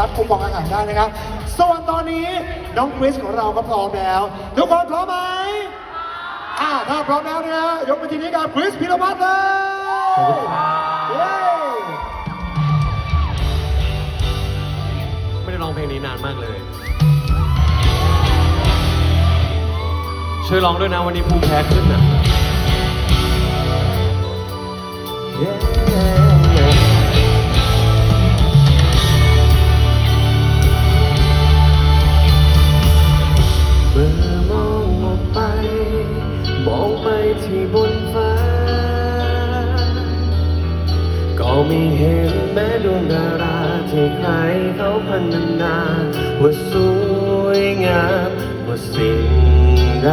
รับคูปองอาหารได้นะครับ ส่วนตอนนี้น้องคริสของเราก็พร้อมแล้ว ทุกคนพร้อมไหมอ่าถ้าพร้อมแล้วนะฮะยกไปทีนี้กับคริสพิรวัตรเลยไม่ได้ร้องเพลงนี้นานมากเลย ช่วยร้องด้วยนะวันนี้ภูมิแพ้ขึ้นอะ yeah. ไม่เห็นแม้ดวงดาราที่ใครเขาพันนาว่าสวยงามว่าสิ่งใด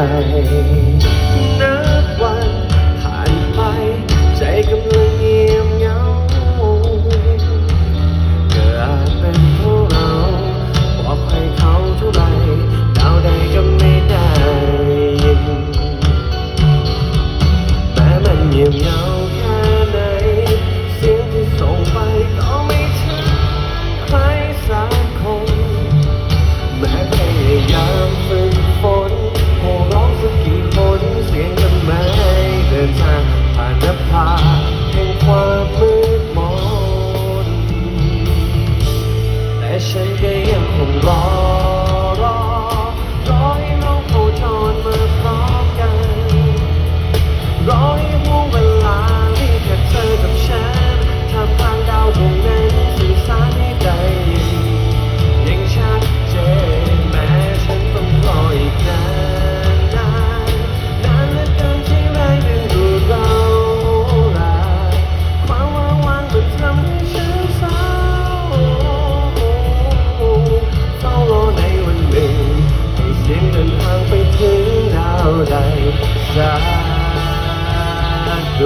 โด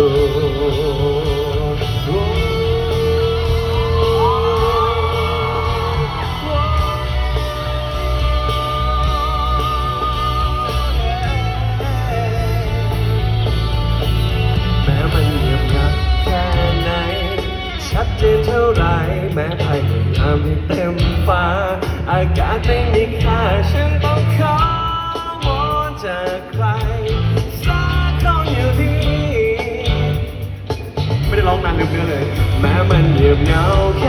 ชัดเจนเท่าไรแม้ภายนอามเต็มฟ้า อากาศไม่มีค่าฉันต้องขอวองจากใคร ร้องนานลืมเนื้อเลย แม้มันเหี่ยวเหงาแค่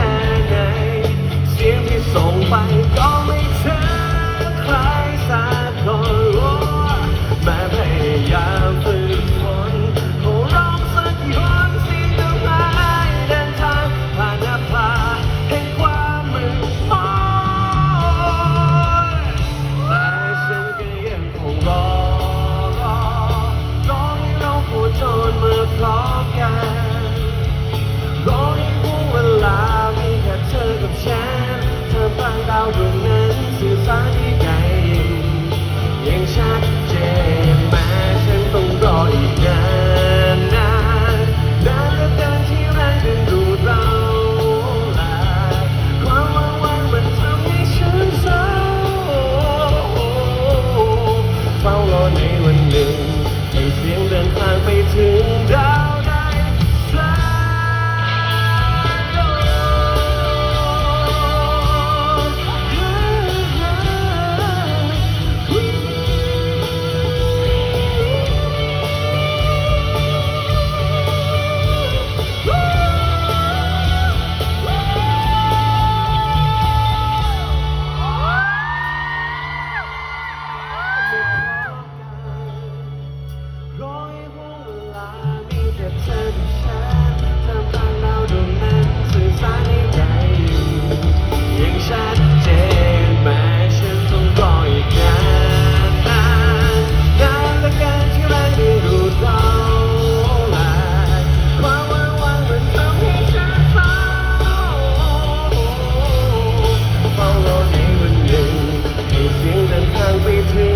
with me.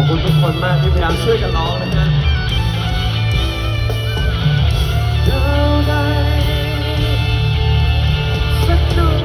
ขอบคุณทุกคนมากที่พยายามช่วยกันร้องนะฮะสักหน่อย